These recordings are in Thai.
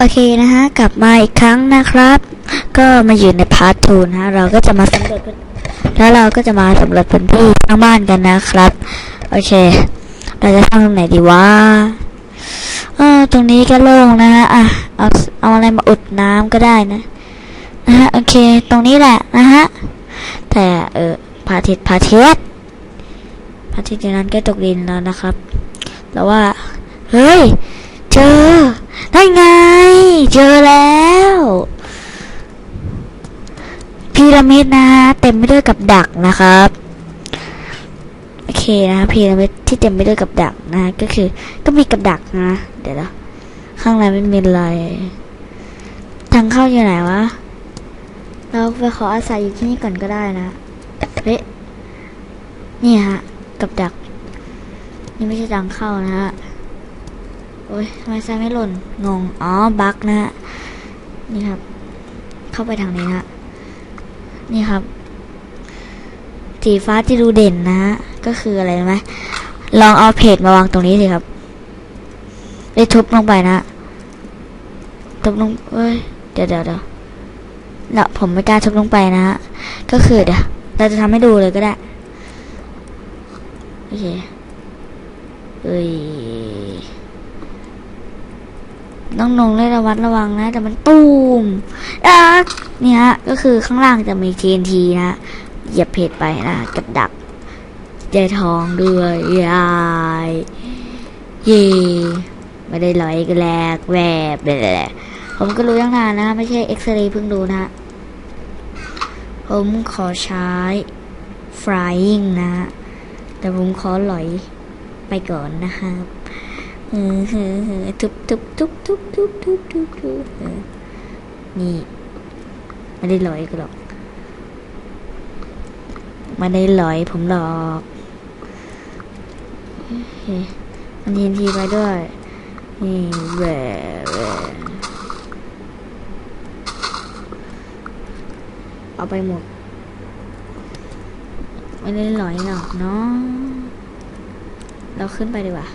โอเคนะฮะ กลับมาอีกครั้งนะครับ ก็มาอยู่ในพาร์ททูนะฮะ เราก็จะมาสำรวจแล้วเราก็จะมาสำรวจพื้นที่ข้างบ้านกันนะครับ โอเค เราจะทำตรงไหนดีวะเออตรงนี้ก็โล่งนะฮะอะเอาเอาอะไรมาอุดน้ำก็ได้นะนะฮะโอเค ตรงนี้แหละนะฮะแต่เออพาทิตพระอาทิตพาทิตย์ในนั้นก็ตกดินแล้วนะครับ แต่ว่า เฮ้ย เจอ ได้ไง เจอแล้ว พีระมิดนะฮะเต็มไปด้วยกับดักนะครับ โอเคนะพีระมิดที่เต็มไปด้วยกับดักนะ ก็คือ ก็มีกับดักนะ เดี๋ยวนะข้างในไม่มีอะไร ทางเข้าอยู่ไหนวะ เราไปขออาศัยอยู่ที่นี่ก่อนก็ได้นะ เฮ้ย นี่ฮะ กับดัก นี่ไม่ใช่ทางเข้านะฮะ โอ้ยทำไมไซไม่หล่น งง อ๋อ บั๊กนะฮะ นี่ครับ เข้าไปทางนี้นะฮะนี่ครับ สีฟ้าที่ดูเด่นนะฮะ ก็คืออะไรไหม ลองเอาเพจมาวางตรงนี้สิครับ ได้ทุบลงไปนะ ทุบลง เอ้ย เดี๋ยวเดี๋ยวเดี๋ยวเราผมไม่กล้าทุบลงไปนะฮะ ก็คือเดี๋ยว เราจะทำให้ดูเลยก็ได้ โอเค เอ้ย ต้องลงเลยระวัดระวังนะ แต่มันตูมอะนี่ฮะ ก็คือข้างล่างจะมี TNT นะเหยียบเพจไปนะกับดักใจทองด้วยยายเย่ไม่ได้ลอยก็แลกแวบเลยผมก็รู้ตั้งนานนะ ไม่ใช่เอ็กซเรย์เพิ่งดูนะผมขอใช้ flying นะ แต่ผมขอลอยไปก่อนนะครับ ทุบทุบทุบทุบทุบทุบทุบทุบนี่ไม่ได้ลอยก็หรอกไม่ได้ลอยผมหรอกมันทีนทีไปด้วย นี่แหวแหวเอาไปหมด ไม่ได้ลอยหรอกเนาะเราขึ้นไปดีกว่า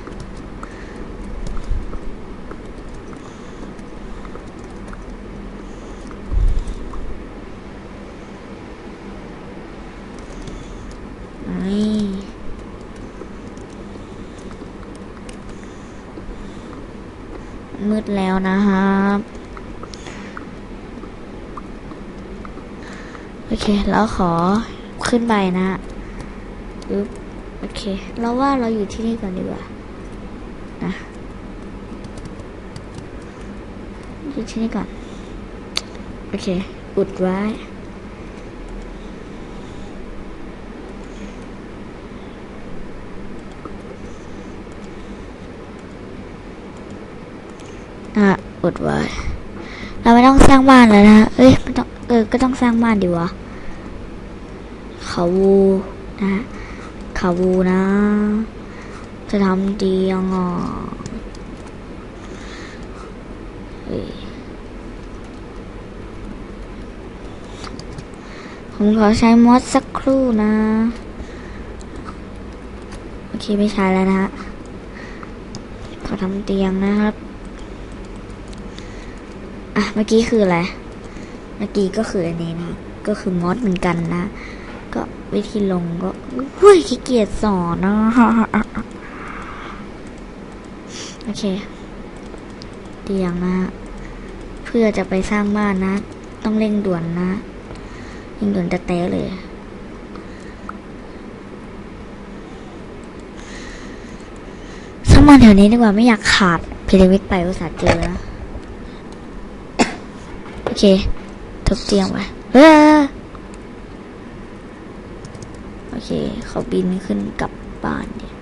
นี่ มืดแล้วนะครับโอเค แล้วขอขึ้นไปนะอึ๊บโอเค เราว่าเราอยู่ที่นี่ก่อนดีกว่านะอยู่ที่นี่ก่อน โอเค อุดไว้ อะอุ ดไว้ เราไม่ต้องสร้างบ้านแล้วนะเอ้ยไม่ต้องเออ ก็ต้องสร้างบ้านดีวะเขาวูนะเขาวูนะ จะทำเตียงอะเอ้ยผมขอใช้มอสสักครู่นะ โอเคไม่ใช้แล้วนะฮะขอทำเตียงนะครับ อะเมื่อกี้คืออะไร เมื่อกี้ก็คืออันนี้นะ ก็คือมอสเหมือนกันนะ ก็วิธีลงก็อุ้ยขี้เกียจสอนนะโอเค เตียงนะ เพื่อจะไปสร้างบ้านนะ ต้องเร่งด่วนนะเร่งด่วนแต่แต่เลยสร้างบ้านแถวนี้ดีกว่าไม่อยากขาดพีระมิดไปอุตส่าห์เจอะโอ เค ทุบเตียงไปเออโอเค เขาบินขึ้นกลับบ้านเนี่ย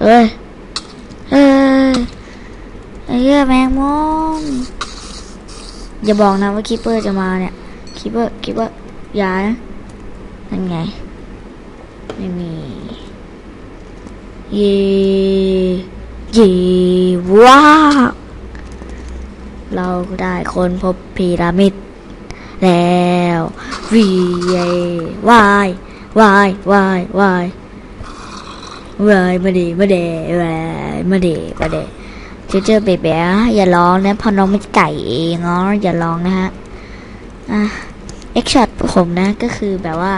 เอ้ย เอ้ยไอ้เหี้ยแมงมุมอย่าบอกนะว่าคิปเปอร์จะมาเนี่ยคิปเปอร์คิปเปอร์ อย่านะนั่นไง ไม่มี เย่เย่ว้าว เราได้คนพบพีระมิดแล้ววีเอวายวายวายวายเว้ยมาดีมาเดเว้ยมาดีมาเดเจเจอเบเบ้อย่าร้องนะพอน้องไม่ไก่เองเนาะอย่าร้องนะฮะอะเอ็กช็อตผมนะก็คือแบบว่า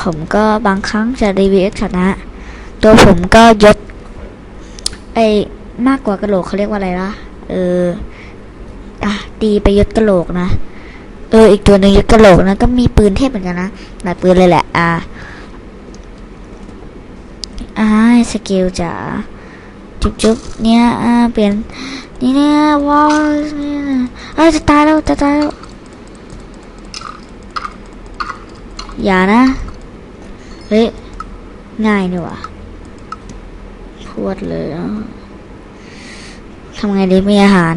ผมก็บางครั้งจะรีวิวเอ็กช็อตนะฮะตัวผมก็ยศไอมากกว่ากระโหลกเขาเรียกว่าอะไรล่ะ เออ อะตีไปยศกระโหลกนะ เออ อีกตัวหนึ่งยศกระโหลกนะ ก็มีปืนเทพเหมือนกันนะหลายปืนเลยแหละ อ่าอ่าสกิลจ๋าจุ๊บจุ๊บเนี่ยอ่าเปลี่ยนนี่เนี่ยว้าวเนี่ยเอ้ยจะตายแล้วจะตายแล้วอย่านะ เฮ้ย ง่ายนี่หว่ะพวดเลยอะทำไงดีมีอาหาร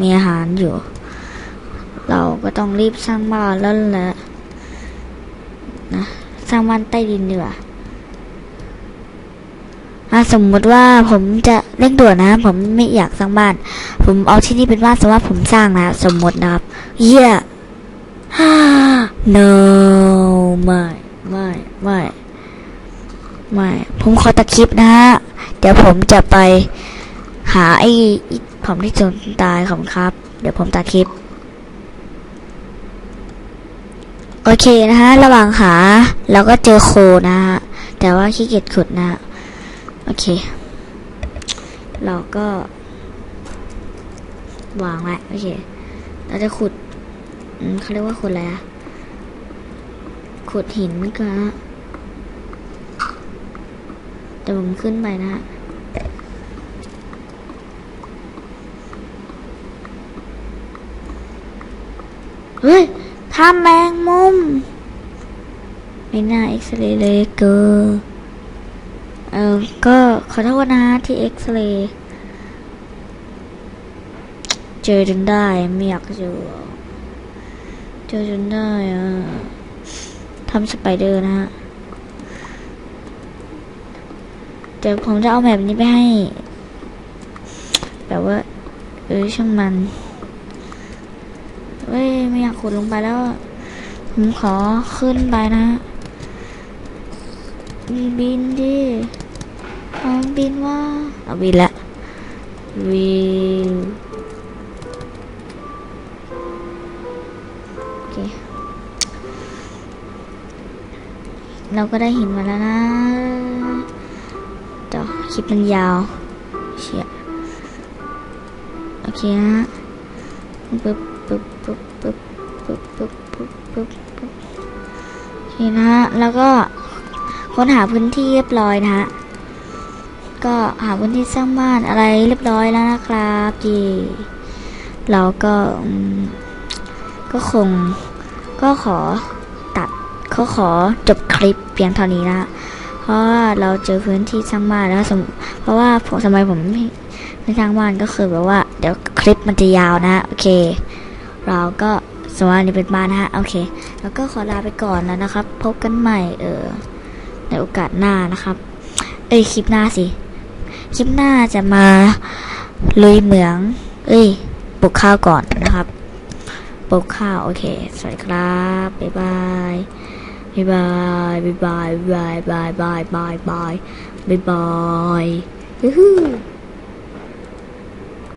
มีอาหารอยู่ เราก็ต้องรีบสร้างบ้านแล้วแหละนะสร้างบ้านใต้ดินดีกว่าสมมุติว่าผมจะเร่งด่วนนะ ผมไม่อยากสร้างบ้าน ผมเอาที่นี่เป็นบ้านสมมติว่าผมสร้างนะสมมตินะครับเยี่ย no ไม่ไม่ไม่ไม่ ผมขอตัดคลิปนะฮะ เดี๋ยวผมจะไปหาไอ้ ผมที่จนตายของครับ เดี๋ยวผมตัดคลิป โอเคนะฮะ ระหว่างหาเราก็เจอโคนะฮะ แต่ว่าขี้เกียจขุดนะฮะ โอเค เราก็วางไว้โอเค เราจะขุดเขาเรียกว่าขุดอะไรอะขุดหินก็ฮะเดี๋ยวผมขึ้นไปนะฮะ เฮ้ยทำแมงมุม ไม่น่าเอ็กซเรย์เลยเกอร์เออก็ขอโทษนะที่เอ็กซเรย์เจอจนได้ไม่อยากเจอเจอจนได้อะทำสไปเดอร์นะฮะเดี๋ยวผมจะเอาแบบนี้ไปให้ แบบว่า เออช่างมัน เว้ยไม่อยากขุดลงไปแล้ว ผมขอขึ้นไปนะมีบินดิเอาบินว่าเอาบินละวิวโอเค เราก็ได้หินมาแล้วนะเดี๋ยวคลิปมันยาวเชียโอเคนะปึ๊บ ปึ๊บปึ๊บปึ๊บปึ๊บปึ๊บปึ๊บปึ๊บปึ๊บโอเคนะฮะ แล้วก็ค้นหาพื้นที่เรียบร้อยนะฮะ ก็หาพื้นที่สร้างบ้านอะไรเรียบร้อยแล้วนะครับจีเราก็ก็คงก็ขอตัดเขาขอจบคลิปเพียงเท่านี้นะเพราะว่าเราเจอพื้นที่สร้างบ้านแล้วสมเพราะว่าผมสมัยผมไม่ในทางบ้านก็คือแบบว่า เดี๋ยวคลิปมันจะยาวนะ โอเค เราก็สวัสดีเป็นบ้านนะฮะ โอเค แล้วก็ขอลาไปก่อนแล้วนะครับ พบกันใหม่เออในโอกาสหน้านะครับ เอ้ยคลิปหน้าสิ คลิปหน้าจะมาลุยเหมือง เอ้ยปลูกข้าวก่อนนะครับปลูกข้าวโอเค สวัสดีครับบ๊ายบายบ๊ายบายบ๊ายบายบ๊ายบายบ๊ายบายบ๊ายบายบ๊ายบายยูฮู